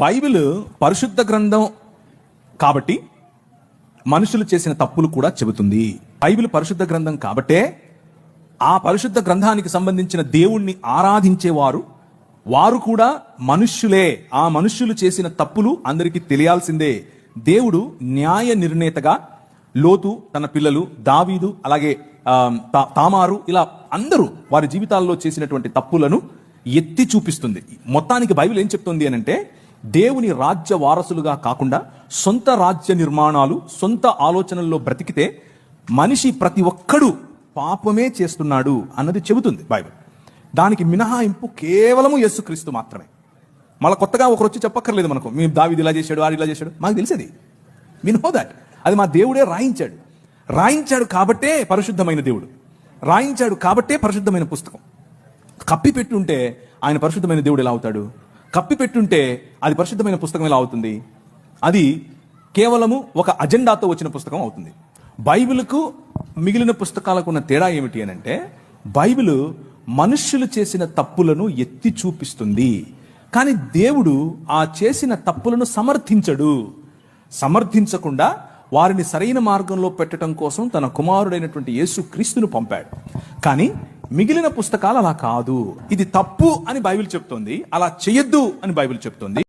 Bible పరిశుద్ధ గ్రంథం కాబట్టి మనుషులు చేసిన తప్పులు కూడా చెబుతుంది. బైబిల్ పరిశుద్ధ గ్రంథం కాబట్టే ఆ పరిశుద్ధ గ్రంథానికి సంబంధించిన దేవుణ్ణి ఆరాధించేవారు వారు కూడా మనుష్యులే. ఆ మనుష్యులు చేసిన తప్పులు అందరికీ తెలియాల్సిందే. దేవుడు న్యాయ నిర్ణేతగా లోతు తన పిల్లలు దావీదు అలాగే తా- తామారు ఇలా అందరూ వారి జీవితాల్లో చేసినటువంటి తప్పులను ఎత్తి చూపిస్తుంది. మొత్తానికి బైబిల్ ఏం చెప్తుంది అని అంటే దేవుని రాజ్య వారసులుగా కాకుండా సొంత రాజ్య నిర్మాణాలు సొంత ఆలోచనల్లో బ్రతికితే మనిషి ప్రతి ఒక్కడు పాపమే చేస్తున్నాడు అన్నది చెబుతుంది బైబిల్. దానికి మినహాయింపు కేవలము యేసుక్రీస్తు మాత్రమే. మళ్ళీ కొత్తగా ఒకరు వచ్చి చెప్పక్కర్లేదు మనకు. మీ దావిది ఇలా చేశాడు ఆడు ఇలా చేశాడు. మాకు తెలిసేది. వి నో దాట్ అది మా దేవుడే రాయించాడు. రాయించాడు కాబట్టే పరిశుద్ధమైన దేవుడు. రాయించాడు కాబట్టే పరిశుద్ధమైన పుస్తకం. కప్పి పెట్టుంటే ఆయన పరిశుద్ధమైన దేవుడు ఎలా అవుతాడు? కప్పి పెట్టుంటే అది పరిశుద్ధమైన పుస్తకం ఎలా అవుతుంది? అది కేవలము ఒక అజెండాతో వచ్చిన పుస్తకం అవుతుంది. బైబిల్కు మిగిలిన పుస్తకాలకు ఉన్న తేడా ఏమిటి అని అంటే బైబిల్ మనుష్యులు చేసిన తప్పులను ఎత్తి చూపిస్తుంది. కానీ దేవుడు ఆ చేసిన తప్పులను సమర్థించడు. సమర్థించకుండా వారిని సరైన మార్గంలో పెట్టడం కోసం తన కుమారుడైనటువంటి యేసు క్రీస్తును పంపాడు. కానీ మిగిలిన పుస్తకాలు అలా కాదు. ఇది తప్పు అని బైబిల్ చెప్తోంది. అలా చేయొద్దు అని బైబిల్ చెప్తోంది.